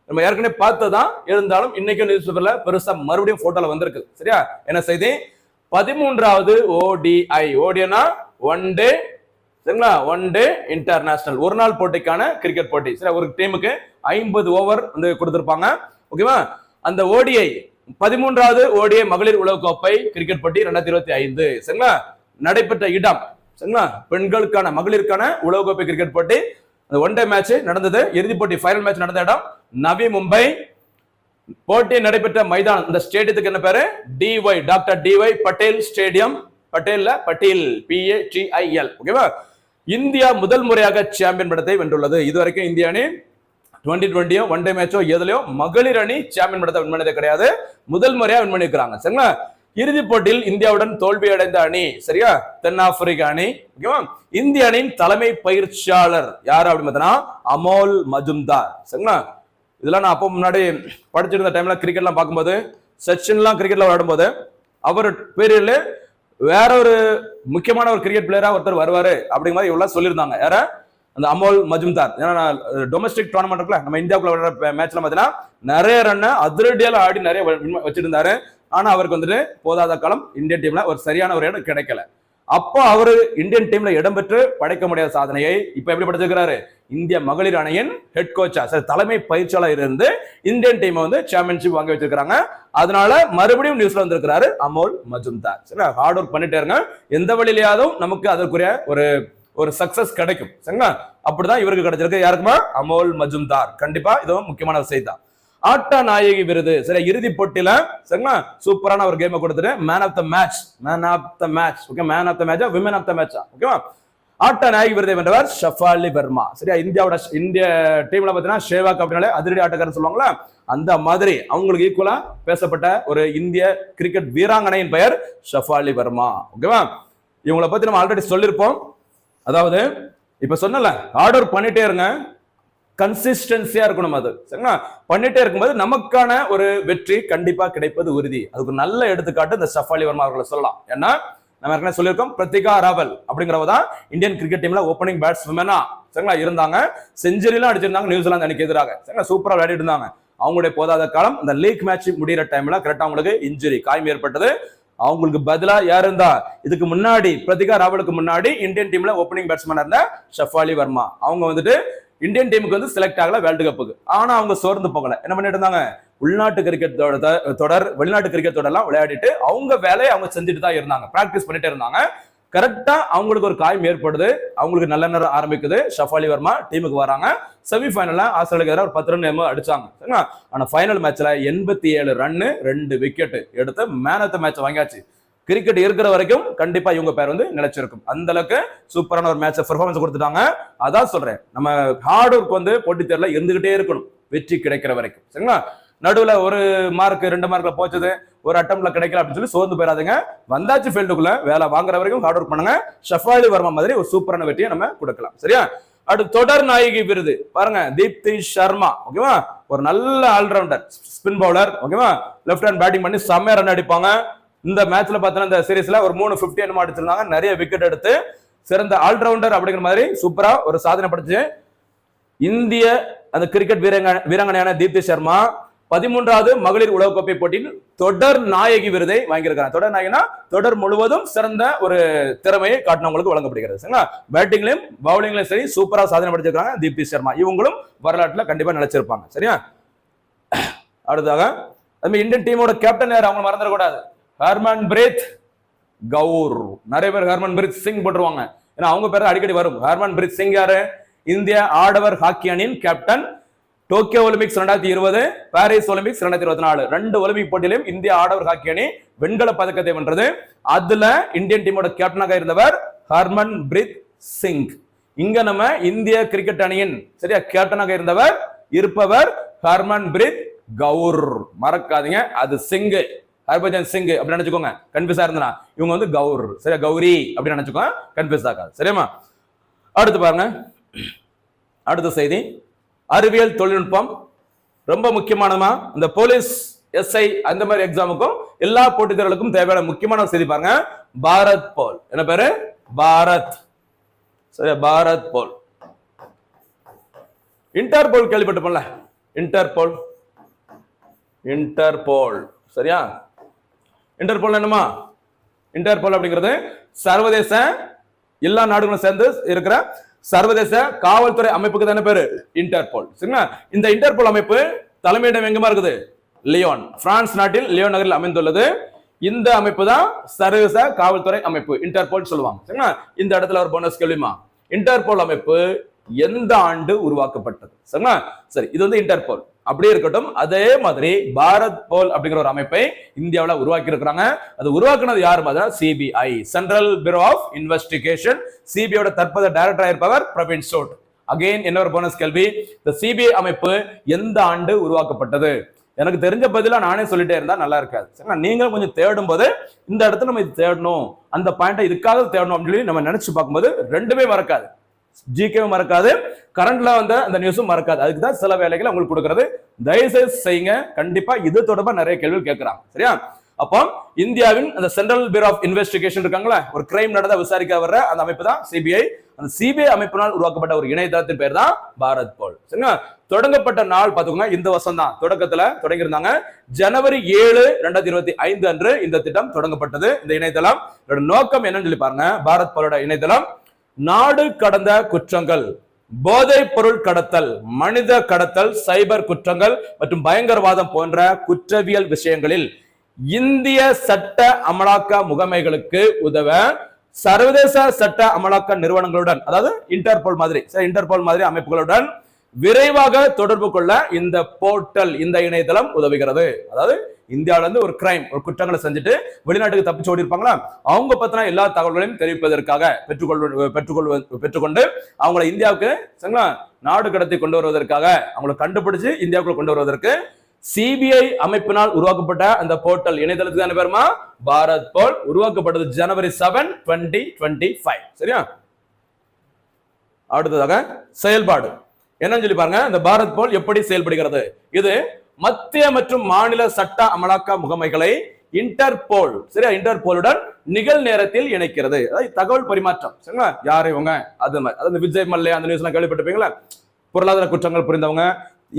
நம்ம ஏற்கனவே பார்த்ததான் இருந்தாலும் இன்னைக்கும் நியூஸ் பேப்பர்ல பெருசா மறுபடியும் போட்டோல வந்திருக்கு. சரியா? என்ன செய்தி? பதிமூன்றாவது ஓடிஐ ஓடினா ஒன் டே சரிங்களா? ஒன் டே இன்டர்நேஷனல் ஒரு நாள் போட்டிக்கான கிரிக்கெட் போட்டி. சரி ஒரு டீமுக்கு ஐம்பது ஓவர் வந்து கொடுத்துருப்பாங்க. ஓகேவா அந்த ஓடிஐ பதிமூன்றாவது ஓடிஐ மகளிர் உலகக்கோப்பை கிரிக்கெட் போட்டி ரெண்டாயிரத்தி இருபத்தி ஐந்து. சரிங்களா? நடைபெற்ற இடம் சரிங்களா? பெண்களுக்கான மகளிருக்கான உலகக்கோப்பை கிரிக்கெட் போட்டி. அந்த ஒன் டே மேட்ச் நடந்தது. இறுதிப் போட்டி ஃபைனல் மேட்ச் நடந்த இடம் நவி மும்பை. போட்டி நடைபெற்ற மைதானம் இந்த ஸ்டேடியத்துக்கு என்ன பேரு? DY doctor DY Patil stadium. பட்டேல்ல Patil P A T I L ஓகேவா? இந்தியா முதல் முறையாக சாம்பியன் படத்தை வென்றுள்ளது. இதுவரைக்கும் இந்திய அணி டுவெண்ட்டி டுவெண்ட்டியோ ஒன் டே மேட்சோ எதுலையோ மகளிர் அணி சாம்பியன் படத்தை வின் பண்ணதே கிடையாது. முதல் முறையா வின் பண்ணிருக்காங்க சரிங்களா? இறுதிப் போட்டியில் இந்தியாவுடன் தோல்வி அடைந்த அணி சரியா? தென்னாப்பிரிக்கா அணி ஓகேவா? இந்திய அணியின் தலைமை பயிற்சியாளர் யார் அப்படின்னு பார்த்தீங்கன்னா அமோல் மஜும்தார். சரிங்களா? இதெல்லாம் நான் அப்போ முன்னாடி படிச்சிருந்த டைம்ல கிரிக்கெட்லாம் பார்க்கும்போது சச்சின்லாம் கிரிக்கெட்ல விளையாடும்போது அவர் பீரியட்ல வேற ஒரு முக்கியமான ஒரு கிரிக்கெட் பிளேயரா ஒருத்தர் வருவாரு அப்படிங்கிற மாதிரி இவ்வளவு சொல்லியிருந்தாங்க. யார? அந்த அமோல் மஜும்தார். ஏன்னா டொமஸ்டிக் டோர்னமெண்ட் இருக்குல்ல நம்ம இந்தியாவுக்குள்ள விளையாடுற மேட்ச்ல பார்த்தீங்கன்னா நிறைய ரன்னை அதிரடியால் ஆடி நிறைய வச்சிருந்தாரு. ஆனா அவருக்கு வந்துட்டு போதாத காலம் இந்தியன் டீம்ல ஒரு சரியான ஒரு இடம் கிடைக்கல. அப்போ அவரு இந்தியன் டீம்ல இடம்பெற்று படைக்க முடியாத சாதனையை இப்ப எப்படி படைச்சிருக்கிறாரு? இந்திய மகளிர் அணியின் ஹெட் கோச்சா சார் தலைமை பயிற்சியாளர் இருந்து இந்தியன் டீமை வந்து சாம்பியன்ஷிப் வாங்கி வச்சிருக்காங்க அதனால மறுபடியும் நியூஸ்ல வந்திருக்கிறாரு அமோல் மஜும்தார். சரி ஹார்ட் ஒர்க் பண்ணிட்டே இருங்க. எந்த வழியிலையாவது நமக்கு அதற்குரிய ஒரு ஒரு சக்சஸ் கிடைக்கும். சரிங்களா? அப்படிதான் இவருக்கு கிடைச்சிருக்கு. யாருக்குமா? அமோல் மஜும்தார். கண்டிப்பா இதுவும் முக்கியமான விஷயம் தான். ஆட்டா நாயகி விருது. சரி இறுதி போட்டியில சரிங்களா? சூப்பரான ஒரு கேமை கொடுத்துட்டு man of the match man of the match okay man of the மேட்சா விமன் ஆஃப் த மேட்சா ஓகேவா ஆட்ட நாயகி விருதை வென்றவர் ஷஃபாலி வர்மா. சரியா? இந்தியாவோட இந்திய டீம்ல பார்த்தீங்கன்னா ஷேவாக் அப்படின்னாலே அதிரடி ஆட்டக்காரன் சொல்லுவாங்களா அந்த மாதிரி அவங்களுக்கு ஈக்குவலா பேசப்பட்ட ஒரு இந்திய கிரிக்கெட் வீராங்கனையின் பெயர் ஷஃபாலி வர்மா. ஓகேவா இவங்களை பத்தி நம்ம ஆல்ரெடி சொல்லியிருப்போம். அதாவது இப்ப சொன்னல ஆர்டர் பண்ணிட்டே இருங்க. கன்சிஸ்டன்சியா இருக்கணும் அது. சரிங்களா? பண்ணிட்டே இருக்கும்போது நமக்கான ஒரு வெற்றி கண்டிப்பா கிடைப்பது உறுதி. அதுக்கு நல்ல எடுத்துக்காட்டு இந்த சஃபாலி வர்மா அவர்களை சொல்லலாம். ஏன்னா நம்ம ஏற்கனவே சொல்லியிருக்கோம் பிரத்திகா ராவல் அப்படிங்கிறவ தான் இந்தியன் கிரிக்கெட் டீம்ல ஓப்பனிங் பேட்ஸ்மேனா சரிங்களா இருந்தாங்க. செஞ்சுரியெல்லாம் அடிச்சிருந்தாங்க நியூசிலாந்து அணிக்கு எதிராக. சரிங்களா சூப்பரா விளையாடிட்டு இருந்தாங்க. அவங்களுடைய போதாத காலம் அந்த லீக் மேட்ச் முடிகிற டைம்ல கரெக்டா அவங்களுக்கு இன்ஜுரி காயம் ஏற்பட்டது. அவங்களுக்கு பதிலா யார் இருந்தா? இதுக்கு முன்னாடி பிரதிகா ராவலுக்கு முன்னாடி இந்தியன் டீம்ல ஓப்பனிங் பேட்ஸ்மேன் இருந்த ஷஃபாலி வர்மா அவங்க வந்துட்டு இந்தியன் டீமுக்கு வந்து செலக்ட் ஆகல வேர்ல்டு கப்புக்கு ஆனா அவங்க சோர்ந்து போகல. என்ன பண்ணிட்டு இருந்தாங்க? உள்நாட்டு கிரிக்கெட் தொடர் வெளிநாட்டு கிரிக்கெட் தொடர்லாம் விளையாடிட்டு அவங்க வேலையை அவங்க செஞ்சுட்டு தான் இருந்தாங்க. ப்ராக்டிஸ் பண்ணிட்டே இருந்தாங்க. கரெக்டா அவங்களுக்கு ஒரு காயம் ஏற்படுது. அவங்களுக்கு நல்ல நேரம் ஆரம்பிக்குது. ஷஃபாலி வர்மா டீமுக்கு வராங்க. செமிஃபைனல்ல ஆஸ்திரேலியா எதிராக ஒரு பத்து ரன் என்னமோ அடிச்சாங்க. சரிங்களா? ஆனா ஃபைனல் மேட்ச்ல எண்பத்தி ஏழு ரன்னு ரெண்டு விக்கெட் எடுத்து மேன் ஆஃப் த மேட்ச் வாங்கியாச்சு. கிரிக்கெட் இருக்கிற வரைக்கும் கண்டிப்பா இவங்க பேர் வந்து நிலைச்சிருக்கும். அந்த அளவுக்கு சூப்பரான ஒரு மேட்ச் பெர்ஃபார்மன்ஸ் கொடுத்துட்டாங்க. அதான் சொல்றேன். நம்ம ஹார்ட் ஒர்க் வந்து போட்டித் தேர்தல இருந்துகிட்டே இருக்கணும். வெற்றி கிடைக்கிற வரைக்கும். சரிங்களா? நடுவில் ஒரு மார்க் ரெண்டு மார்க்கில் போச்சது. ஒரு அட்டம்ல கிடைக்கல அப்படின்னு சொல்லி சோர்ந்து போயிடாதுங்க. வந்தாச்சு ஃபீல்டுக்குள்ள வேலை வாங்குற வரைக்கும் ஹார்ட் ஒர்க் பண்ணுங்க. ஷஃபாலி வர்மா மாதிரி ஒரு சூப்பரான வெற்றியை நம்ம கொடுக்கலாம். சரியா? அடுத்து தொடர் நாயகி விருது. பாருங்க தீப்தி சர்மா ஓகேவா ஒரு நல்ல ஆல்ரவுண்டர் ஸ்பின் பவுலர் ஓகேவா லெஃப்ட் ஹேண்ட் பேட்டிங் பண்ணி செம்மையா ரன் அடிப்பாங்க. இந்த மேட்ச்ல பார்த்தீங்கன்னா இந்த சீரீஸ்ல ஒரு மூணு பிப்டி என்னமோ அடிச்சிருந்தாங்க. நிறைய விக்கெட் எடுத்து சிறந்த ஆல்ரவுண்டர் அப்படிங்கிற மாதிரி சூப்பரா ஒரு சாதனை படிச்சு இந்திய அந்த கிரிக்கெட் வீராங்க வீராங்கனையான தீப்தி சர்மா பதிமூன்றாவது மகளிர் உலகக்கோப்பை போட்டியில் தொடர் நாயகி விருதை வாங்கியிருக்காங்க தொடர் நாயகினா தொடர் முழுவதும் சிறந்த ஒரு திறமையை காட்டினவங்களுக்கு வழங்கப்படுகிறது. சரிங்களா? பேட்டிங்லையும் பவுலிங்லையும் சரி சூப்பரா சாதனை படைச்சிருக்காங்க தீப்தி சர்மா. இவங்களும் வரலாற்றுல கண்டிப்பா நினைச்சிருப்பாங்க சரியா? அடுத்ததாக நம்ம இந்தியன் டீமோட கேப்டன் யார்? அவங்க மறந்துடக்கூடாது. ஹர்மன் பிரீத் கவுர். நிறைய பேர் ஹர்மன் பிரீத் சிங் போட்டுருவாங்க. ஏன்னா அவங்க பேர் அடிக்கடி வரும். ஹர்மன் பிரீத் சிங் யாரு? இந்திய ஆடவர் ஹாக்கி அணியின் கேப்டன் டோக்கியோ ஒலிம்பிக்ஸ் ரெண்டாயிரத்தி இருபது பாரிஸ் ஒலிம்பிக்ஸ் ரெண்டாயிரத்தி இருபத்தி நாலு. ரெண்டு ஒலிம்பிக் போட்டியிலும் இந்திய ஆடவர் ஹாக்கி அணி வெண்கல பதக்கத்தை வென்றது. அதுல இந்தியன் டீமோட கேப்டனாக இருந்தவர் ஹர்மன் பிரீத் சிங். இங்க நம்ம இந்திய கிரிக்கெட் அணியின் சரியா கேப்டனாக இருந்தவர் இருப்பவர் ஹர்மன் பிரீத் கவுர். மறக்காதீங்க அது சிங்கு ஹர்பஜன் சிங் அப்படி நினைச்சுக்கோங்க கன்ஃபியூஸா இருந்தா இவங்க வந்து கவுர் சரியா கௌரி அப்படி நினைச்சுக்கோங்க கன்ஃபியூஸ் ஆகாது. சரியாமா அடுத்து பாருங்க. அடுத்த செய்தி. அறிவியல் தொழில்நுட்பம் ரொம்ப முக்கியமானமா இந்த போலீஸ் எஸ்ஐ அந்த மாதிரி எக்ஸாமுக்கும் எல்லா போட்டித் தேர்வுகளுக்கும் தேவையான முக்கியமான செய்தி பாருங்க. பாரத் போல். என்ன பேரு? பாரத். சரியா? பாரத் போல். இன்டர்போல் கேள்விப்பட்டிருப்போம்ல. இன்டர்போல். இன்டர்போல். சரியா? இன்டர்போல் என்னமா இன்டர்போல் அப்படிங்கிறது சர்வதேச எல்லா நாடுகளும் சேர்ந்து இருக்கிற சர்வதேச காவல்துறை அமைப்புக்கு தானே பேரு? இன்டர்போல். சரிங்களா? இந்த இன்டர்போல் அமைப்பு தலைமையிடம் எங்கமா இருக்குது? லியோன். பிரான்ஸ் நாட்டில் லியோன் நகரில் அமைந்துள்ளது. இந்த அமைப்பு தான் சர்வதேச காவல்துறை அமைப்பு. இன்டர்போல் சொல்லுவாங்க. சரிங்களா? இந்த இடத்துல ஒரு போனஸ் கேள்விமா இன்டர்போல் அமைப்பு எந்த ஆண்டு உருவாக்கப்பட்டது? சரிங்களா? சரி இது வந்து இன்டர்போல். அப்படியே இருக்கட்டும். அதே மாதிரி பாரத் போல் அப்படிங்கிற ஒரு அமைப்பை இந்தியாவில் உருவாக்கி இருக்கிறாங்க அது உருவாக்குனது யார் பார்த்தா? CBI central bureau of investigation சிபிஐயோட தற்போது டைரக்டர் இருப்பவர் பிரவீன் சோட். அகைன் என்ன ஒரு போனஸ் கேள்வி? இந்த சிபிஐ அமைப்பு எந்த ஆண்டு உருவாக்கப்பட்டது? எனக்கு தெரிஞ்ச பதிலாக நானே சொல்லிட்டே இருந்தா நல்லா இருக்காது. சரிங்களா? நீங்களும் கொஞ்சம் தேடும் போது இந்த இடத்துல நம்ம இது தேடணும். அந்த பாயிண்டை இதுக்காக தேடணும் அப்படின்னு சொல்லி நம்ம நினைச்சு பார்க்கும்போது ரெண்டுமே மறக்காது. ஜிகேவும் மறக்காது. கரண்ட்ல வந்த அந்த நியூஸும் மறக்காது. அதுக்கு தான் சில வேலைகளை உங்களுக்கு கொடுக்கறது. தயவுசெய்து செய்யுங்க. கண்டிப்பா இது தொடர்பா நிறைய கேள்விகள் கேட்கறாங்க சரியா? அப்போ இந்தியாவின் அந்த சென்ட்ரல் பியூரோ ஆஃப் இன்வெஸ்டிகேஷன் இருக்காங்களா ஒரு கிரைம் நடந்த விசாரிக்க வர்ற அந்த அமைப்பு தான் சிபிஐ அந்த சிபிஐ அமைப்பினால் உருவாக்கப்பட்ட ஒரு இணையதளத்தின் பேர் தான் பாரத் போல். சரிங்களா? தொடங்கப்பட்ட நாள் பாத்துக்கோங்க இந்த வருஷம் தான். தொடக்கத்துல தொடங்கியிருந்தாங்க. ஜனவரி ஏழு ரெண்டாயிரத்தி இருபத்தி ஐந்து அன்று இந்த திட்டம் தொடங்கப்பட்டது. இந்த இணையதளம் நோக்கம் என்னன்னு சொல்லி பாருங்க. பாரத் போலோட இணையதளம் நாடு கடந்த குற்றங்கள் போதைப் பொருள் கடத்தல் மனித கடத்தல் சைபர் குற்றங்கள் மற்றும் பயங்கரவாதம் போன்ற குற்றவியல் விஷயங்களில் இந்திய சட்ட அமலாக்க முகமைகளுக்கு உதவ சர்வதேச சட்ட அமலாக்க நிறுவனங்களுடன் அதாவது இன்டர்போல் மாதிரி இன்டர்போல் மாதிரி அமைப்புகளுடன் விரைவாக தொடர்பு கொள்ள இந்த போர்ட்டல் இந்த இணையதளம் உதவுகிறது. அதாவது இந்தியாவில இருந்து ஒரு கிரைம் ஒரு குற்றங்களை செஞ்சுட்டு வெளிநாட்டுக்கு தப்பிச்சு ஓடி இருப்பாங்களா அவங்க பத்தின எல்லா தகவல்களையும் தெரிவிப்பதற்காக பெற்றுக்கொள் பெற்றுக்கொள்வ பெற்றுக்கொண்டு அவங்களை இந்தியாவுக்கு சரிங்களா? நாடு கடத்தி கொண்டு வருவதற்காக அவங்களை கண்டுபிடிச்சு இந்தியாவுக்குள்ள கொண்டு வருவதற்கு சிபிஐ அமைப்பினால் உருவாக்கப்பட்ட அந்த போர்ட்டல் இணையதளத்துக்கு தானே பேருமா? பாரத் போல் உருவாக்கப்பட்டது ஜனவரி செவன் டுவெண்ட்டி டுவெண்ட்டி ஃபைவ் சரியா? அடுத்ததாக செயல்பாடு. என்னன்னு சொல்லி பாருங்க. இந்த பாரத் போல் எப்படி செயல்படுகிறது? இது மத்திய மற்றும் மாநில சட்ட அமலாக்க முகமைகளை இன்டர்போல் சரியா? இன்டர்போலுடன் நிகழ் நேரத்தில் இணைக்கிறது. அதாவது தகவல் பரிமாற்றம். சரிங்களா? யார் இவங்க? அது மாதிரி. விஜய் மல்லையா அந்த நியூஸ் எல்லாம் கேள்விப்பட்டிருப்பீங்களா? பொருளாதார குற்றங்கள் புரிந்தவங்க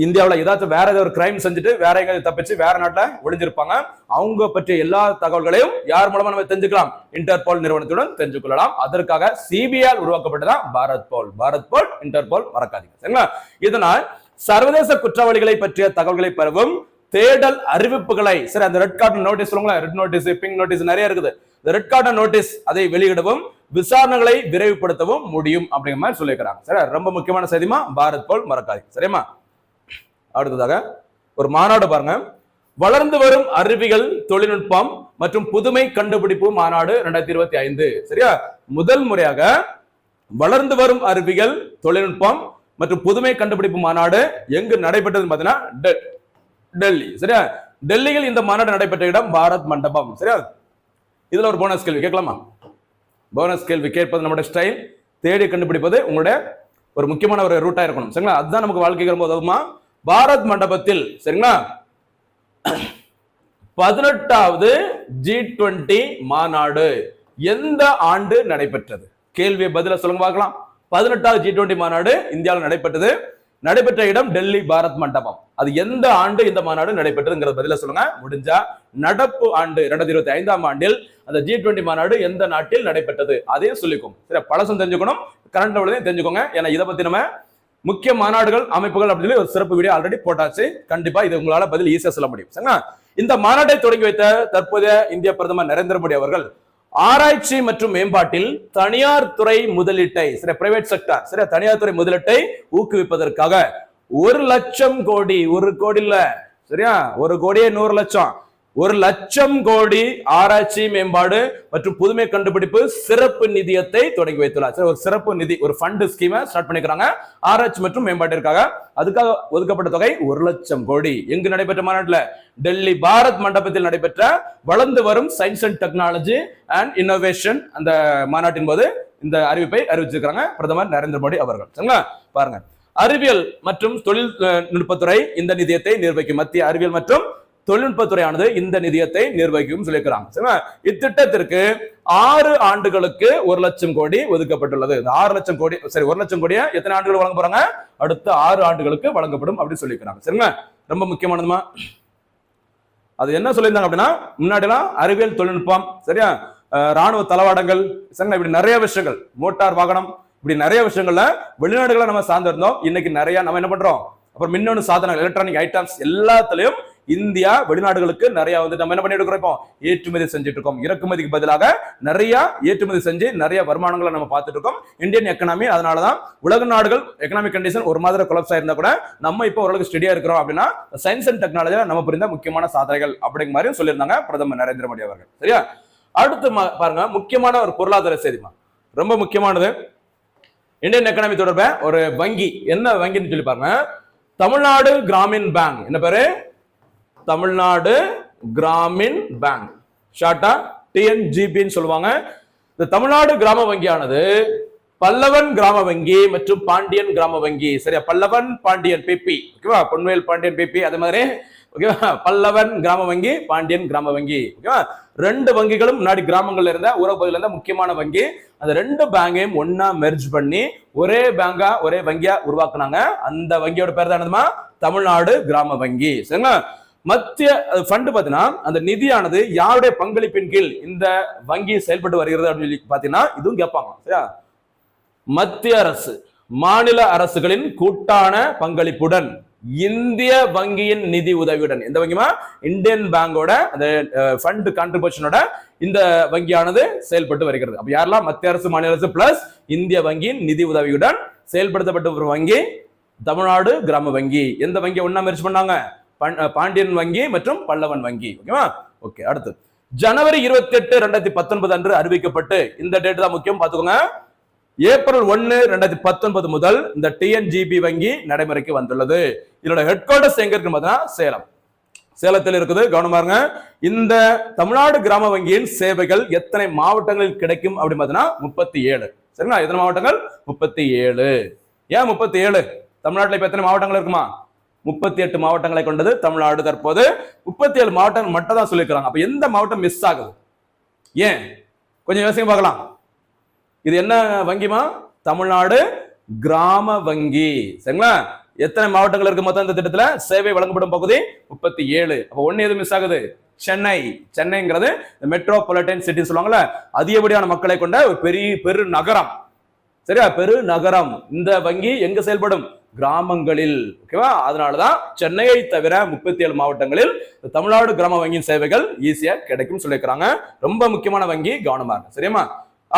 இந்தியாவில் ஏதாச்சும் வேற ஏதாவது ஒரு கிரைம் செஞ்சுட்டு வேற எங்கேயாவது தப்பிச்சு வேற நாட்டில் ஒளிஞ்சிருப்பாங்க. அவங்க பற்றிய எல்லா தகவல்களையும் யார் மூலமா நம்ம தெரிஞ்சுக்கலாம்? இன்டர்போல் நிறுவனத்துடன் தெரிஞ்சு கொள்ளலாம். அதற்காக சிபிஐ உருவாக்கப்பட்டதான் பாரத் போல். பாரத் போல் இன்டர்போல் மறக்காதீங்க. சரிங்களா? இதனால் சர்வதேச குற்றவாளிகளை பற்றிய தகவல்களை பெறவும் தேடல் அறிவிப்புகளை சரி அந்த ரெட் கார்டு நோட்டீஸ் சொல்லுங்களேன் ரெட் நோட்டீஸ் பிங்க் நோட்டீஸ் நிறைய இருக்குது. இந்த ரெட் கார்டு நோட்டீஸ் அதை வெளியிடவும் விசாரணைகளை விரைவுபடுத்தவும் முடியும் அப்படிங்கிற மாதிரி சொல்லியிருக்கிறாங்க. சரி ரொம்ப முக்கியமான செய்திமா பாரத் போல் மறக்காது சரிமா அடுத்ததாக ஒரு மாநாடு பாருங்க. வளர்ந்து வரும் அறிவியல் தொழில்நுட்பம் மற்றும் புதுமை கண்டுபிடிப்பு மாநாடு ரெண்டாயிரத்தி இருபத்தி ஐந்து. சரியா? முதல் முறையாக வளர்ந்து வரும் அறிவியல் தொழில்நுட்பம் மற்றும் புதுமை கண்டுபிடிப்பு மாநாடு எங்கு நடைபெற்றது பார்த்தீங்கன்னா டெ- டெல்லி. சரியா? டெல்லியில் இந்த மாநாடு நடைபெற்ற இடம் பாரத் மண்டபம். சரியா? இதுல ஒரு போனஸ் கேள்வி கேட்கலாமா? போனஸ் கேள்வி கேட்பது நம்மளுடைய ஸ்டைல் தேடி கண்டுபிடிப்பது உங்களுடைய ஒரு முக்கியமான ஒரு ரூட்டா இருக்கணும். சரிங்களா? அதுதான் நமக்கு வாழ்க்கைக்கு ரொம்ப உதவுமா பாரத் மண்டபத்தில் சரிங்களா? பதினெட்டாவது ஜி டுவெண்டி மாநாடு எந்த ஆண்டு நடைபெற்றது? கேள்வியை பதில சொல்லுங்க பார்க்கலாம். பதினெட்டாவது ஜி டுவெண்டி மாநாடு இந்தியாவில் நடைபெற்றது. நடைபெற்ற இடம் டெல்லி பாரத் மண்டபம். அது எந்த ஆண்டு இந்த மாநாடு நடைபெற்றதுங்கிறத பதில சொல்லுங்க. முடிஞ்சா நடப்பு ஆண்டு ரெண்டாயிரத்தி இருபத்தி ஐந்தாம் ஆண்டில் அந்த ஜி டுவெண்டி மாநாடு எந்த நாட்டில் நடைபெற்றது? அதையும் சொல்லிக்கும். சரி பழசம் தெரிஞ்சுக்கணும். கரண்ட் உள்ளதையும் தெரிஞ்சுக்கோங்க. ஏன்னா இதை பத்தி நம்ம முக்கிய மாநாடுகள் அமைப்புகள் அப்படின்னு ஒரு சிறப்பு வீடியோ ஆல்ரெடி போட்டாச்சு. கண்டிப்பா இது உங்களால பதில் ஈஸியா சொல்ல முடியும். சரிங்களா? இந்த மாநாட்டை தொடங்கி வைத்த தற்போதைய இந்திய பிரதமர் நரேந்திர மோடி அவர்கள் ஆராய்ச்சி மற்றும் மேம்பாட்டில் தனியார் துறை முதலீட்டை சரி பிரைவேட் செக்டர் சரி தனியார் துறை முதலீட்டை ஊக்குவிப்பதற்காக ஒரு லட்சம் கோடி ஒரு கோடி இல்ல சரியா? ஒரு கோடியே நூறு லட்சம். ஒரு லட்சம் கோடி ஆராய்ச்சி மேம்பாடு மற்றும் புதுமை கண்டுபிடிப்பு சிறப்பு நிதியத்தை தொடங்கி வைத்துள்ளார். ஒரு சிறப்பு நிதி ஒரு ஃபண்டு ஸ்கீமை ஸ்டார்ட் பண்ணிக்கிறாங்க. ஆராய்ச்சி மற்றும் மேம்பாட்டிற்காக அதுக்காக ஒதுக்கப்பட்ட தொகை ஒரு லட்சம் கோடி. எங்கு நடைபெற்ற மாநாட்டில்? டெல்லி பாரத் மண்டபத்தில் நடைபெற்ற வளர்ந்து வரும் science and technology and innovation அந்த மாநாட்டின் போது இந்த அறிவிப்பை அறிவிச்சிருக்கிறாங்க பிரதமர் நரேந்திர மோடி அவர்கள். சரிங்களா? பாருங்க. அறிவியல் மற்றும் தொழில் நுட்பத்துறை இந்த நிதியத்தை நிர்வகிக்கும். மத்திய அறிவியல் மற்றும் தொழில்நுட்பத்துறையானது இந்த நிதியத்தை நிர்வகிக்கும் சொல்லியிருக்கிறாங்க. சரிங்களா? இத்திட்டத்திற்கு ஆறு ஆண்டுகளுக்கு ஒரு லட்சம் கோடி ஒதுக்கப்பட்டுள்ளது. இந்த ஆறு லட்சம் கோடி சரி ஒரு லட்சம் கோடியை எத்தனை ஆண்டுகள் வழங்க போறாங்க? அடுத்த ஆறு ஆண்டுகளுக்கு வழங்கப்படும் அப்படின்னு சொல்லியிருக்கிறாங்க. சரிங்களா? ரொம்ப முக்கியமானதுமா. அது என்ன சொல்லியிருந்தாங்க அப்படின்னா முன்னாடிலாம் அறிவியல் தொழில்நுட்பம் சரியா? ராணுவ தளவாடங்கள் சரிங்களா? இப்படி நிறைய விஷயங்கள் மோட்டார் வாகனம் இப்படி நிறைய விஷயங்கள்ல வெளிநாடுகளை நம்ம சார்ந்திருந்தோம். இன்னைக்கு நிறைய நம்ம என்ன பண்றோம்? அப்புறம் மின்னணு சாதனங்கள் எலக்ட்ரானிக் ஐட்டம்ஸ் எல்லாத்துலயும் இந்தியா வெளிநாடுகளுக்கு நிறைய வந்து நம்ம என்ன பண்ணிட்டு இருக்கிறோம் இப்போ? ஏற்றுமதி செஞ்சுட்டு இருக்கோம் இறக்குமதிக்கு பதிலாக நிறைய ஏற்றுமதி செஞ்சு நிறைய வருமானங்களை நம்ம பார்த்துட்டு இருக்கோம் இந்தியன் எக்கனாமி அதனால தான் உலக நாடுகள் எக்கனாமிக் கண்டிஷன் ஒரு மாதிரி கொலப்ஸ் ஆயிருந்தா கூட நம்ம இப்போ ஓரளவுக்கு ஸ்டெடியா இருக்கிறோம் அப்படின்னா சயின்ஸ் அண்ட் டெக்னாலஜில நம்ம புரிந்த முக்கியமான சாதனைகள் அப்படிங்கிற மாதிரி சொல்லியிருந்தாங்க பிரதமர் நரேந்திர மோடி அவர்கள். சரியா? அடுத்து பாருங்க முக்கியமான ஒரு பொருளாதார செய்திமா ரொம்ப முக்கியமானது. இந்தியன் எக்கனாமி தொடர்ப ஒரு வங்கி என்ன வங்கின்னு சொல்லி பாருங்க? தமிழ்நாடு கிராமின் பேங்க். என்ன பேரு? தமிழ்நாடு கிராமின் பேங்க். ஷார்ட்டா டிஎன்ஜிபின்னு சொல்லுவாங்க. இந்த தமிழ்நாடு கிராம வங்கியானது பல்லவன் கிராம வங்கி மற்றும் பாண்டியன் கிராம வங்கி. சரியா? பல்லவன் பாண்டியன் பிபி ஓகேவா? பொன்வேல் பாண்டியன் பிபி அது மாதிரி ஓகேவா? பல்லவன் கிராம வங்கி பாண்டியன் கிராம வங்கி. ஓகேவா? ரெண்டு வங்கிகளும் முன்னாடி கிராமங்கள்ல இருந்த ஊரக இருந்த முக்கியமான வங்கி. அந்த ரெண்டு பேங்கையும் ஒன்னா மெர்ஜ் பண்ணி ஒரே பேங்கா ஒரே வங்கியா உருவாக்குனாங்க. அந்த வங்கியோட பேர் தான் என்னதுமா? தமிழ்நாடு கிராம வங்கி. சரிங்களா? மத்திய ஃபண்ட் பார்த்தீங்கன்னா அந்த நிதியானது யாருடைய பங்களிப்பின் கீழ் இந்த வங்கி செயல்பட்டு வருகிறது அப்படின்னு சொல்லி பார்த்தீங்கன்னா இதுவும் கேட்பாங்க. சரியா? மத்திய அரசு மாநில அரசுகளின் கூட்டான பங்களிப்புடன் இந்திய வங்கியின் நிதி உதவியுடன் எந்த வங்கிமா இந்தியன் பேங்கோட அந்த ஃபண்ட் கான்ட்ரிபியூஷனோட இந்த வங்கியானது செயல்பட்டு வருகிறது. அப்ப யாரெல்லாம்? மத்திய அரசு மாநில அரசு பிளஸ் இந்திய வங்கியின் நிதி உதவியுடன் செயல்படுத்தப்பட்ட ஒரு வங்கி தமிழ்நாடு கிராம வங்கி. எந்த வங்கியை ஒன்னா முயற்சி பண்ணாங்க? பாண்டியன் வங்கி மற்றும் பல்லவன் வங்கி. ஓகேவா ஓகே அடுத்து. ஜனவரி இருபத்தி எட்டு ரெண்டாயிரத்தி பத்தொன்பது அன்று அறிவிக்கப்பட்டு இந்த டேட் தான் முக்கியம் பார்த்துக்கோங்க. ஏப்ரல் ஒன்னு ரெண்டாயிரத்தி பத்தொன்பது முதல் இந்த டிஎன்ஜிபி வங்கி நடைமுறைக்கு வந்துள்ளது. இதோட ஹெட் குவார்டர்ஸ் எங்க இருக்குன்னு பார்த்தீங்கன்னா சேலம். சேலத்தில் இருக்குது கவனமா இருங்க இந்த தமிழ்நாடு கிராம வங்கியின் சேவைகள் எத்தனை மாவட்டங்களில் கிடைக்கும் அப்படின்னு பார்த்தீங்கன்னா முப்பத்தி ஏழு. சரிங்களா? எத்தனை மாவட்டங்கள்? முப்பத்தி ஏழு. ஏன் முப்பத்தி ஏழு? தமிழ்நாட்டில் இப்ப எத்தனை மாவட்டங்கள் இருக்குமா? முப்பத்தி எட்டு மாவட்டங்களை கொண்டது தமிழ்நாடு தற்போது. முப்பத்தி ஏழு மாவட்டங்கள் மட்டும் தான் சொல்லியிருக்கிறாங்க. அப்போ எந்த மாவட்டம் மிஸ் ஆகுது? ஏன்? கொஞ்சம் யோசிக்க பார்க்கலாம். இது என்ன வங்கிமா தமிழ்நாடு கிராம வங்கி. சரிங்களா? எத்தனை மாவட்டங்கள் இருக்கு மொத்தம் இந்த திட்டத்துல? சேவை வழங்கப்படும் பகுதி முப்பத்தி ஏழு. அப்போ ஒன்று எது மிஸ் ஆகுது? சென்னை. சென்னைங்கிறது மெட்ரோபாலிட்டன் சிட்டி சொல்லுவாங்கல்ல அதிகப்படியான மக்களை கொண்ட ஒரு பெரிய பெரு நகரம் சரியா? பெரு நகரம் இந்த வங்கி எங்க செயல்படும்? கிராமங்களில் ஓகேவா அதனாலதான் சென்னையை தவிர முப்பத்தி ஏழு மாவட்டங்களில் தமிழ்நாடு கிராம வங்கியின் சேவைகள் ஈஸியாக கிடைக்கும் சொல்லியிருக்கிறாங்க. ரொம்ப முக்கியமான வங்கி கவனமா இருக்கு சரியாமா?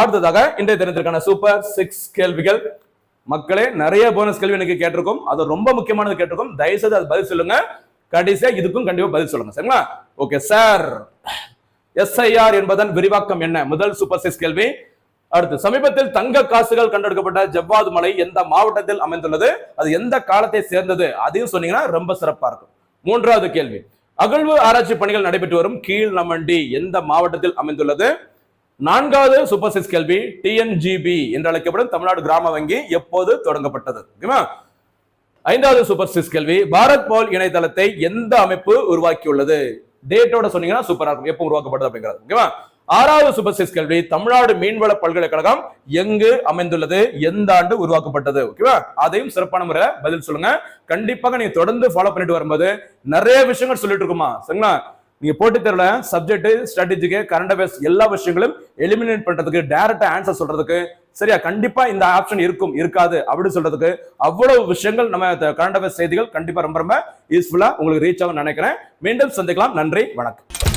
அடுத்ததாக இன்றைய தினத்திற்கான சூப்பர் சிக்ஸ் கேள்விகள். மக்களே நிறைய போனஸ் கேள்வி எனக்கு கேட்டிருக்கோம். அது ரொம்ப முக்கியமானது கேட்டிருக்கோம். தயவுசெய்து அது பதில் சொல்லுங்க. கடைசியா இதுக்கும் கண்டிப்பா பதில் சொல்லுங்க சரிங்களா? ஓகே சார் எஸ்ஐஆர் என்பதன் விரிவாக்கம் என்ன? முதல் சூப்பர் சிக்ஸ் கேள்வி. அடுத்து சமீபத்தில் தங்க காசுகள் கண்டெடுக்கப்பட்ட ஜவ்வாது மலை எந்த மாவட்டத்தில் அமைந்துள்ளது? அது எந்த காலத்தை சேர்ந்தது? அதையும் சொன்னீங்கன்னா ரொம்ப சிறப்பா இருக்கும். மூன்றாவது கேள்வி. அகழ்வு ஆராய்ச்சி பணிகள் நடைபெற்று வரும் கீழ் நமண்டி எந்த மாவட்டத்தில் அமைந்துள்ளது? நான்காவது சூப்பர் சிக்ஸ் கேள்வி டிஎன்ஜிபி என்று அழைக்கப்படும் தமிழ்நாடு கிராம வங்கி எப்போது தொடங்கப்பட்டது? ஓகேவா ஐந்தாவது சூப்பர் சிக்ஸ் கேள்வி. பாரத் போல் இணையதளத்தை எந்த அமைப்பு உருவாக்கியுள்ளது? டேட்டோட சொன்னீங்கன்னா சூப்பரா இருக்கும். எப்போ உருவாக்கப்பட்டது அப்படிங்கிறது. ஓகேவா? ஆறாவது சுபசிஸ் கல்வி கேள்வி தமிழ்நாடு மீன்வள பல்கலைக்கழகம் எங்கு அமைந்துள்ளது? எந்த ஆண்டு உருவாக்கப்பட்டது? ஓகேவா அதையும் சிறப்பான முறையில பதில் சொல்லுங்க. கண்டிப்பாக நீங்க தொடர்ந்து ஃபாலோ பண்ணிட்டு வரும்போது நிறைய விஷயங்கள் சொல்லிட்டு இருக்குமா? சரிங்களா? நீங்க போட்டி தேர்வுல சப்ஜெக்ட் ஸ்ட்ராட்டஜிக்கு கரண்ட் அஃபேர்ஸ் எல்லா விஷயங்களும் எலிமினேட் பண்றதுக்கு டைரக்டா ஆன்சர் சொல்றதுக்கு சரியா? கண்டிப்பா இந்த ஆப்ஷன் இருக்கும் இருக்காது அப்படி சொல்றதுக்கு அவ்வளவு விஷயங்கள் நம்ம கரண்ட் அஃபேர்ஸ் செய்திகள் கண்டிப்பா ரொம்ப ரொம்ப யூஸ்ஃபுல்லா உங்களுக்கு ரீச் ஆகும் நினைக்கிறேன். மீண்டும் சந்திக்கலாம். நன்றி. வணக்கம்.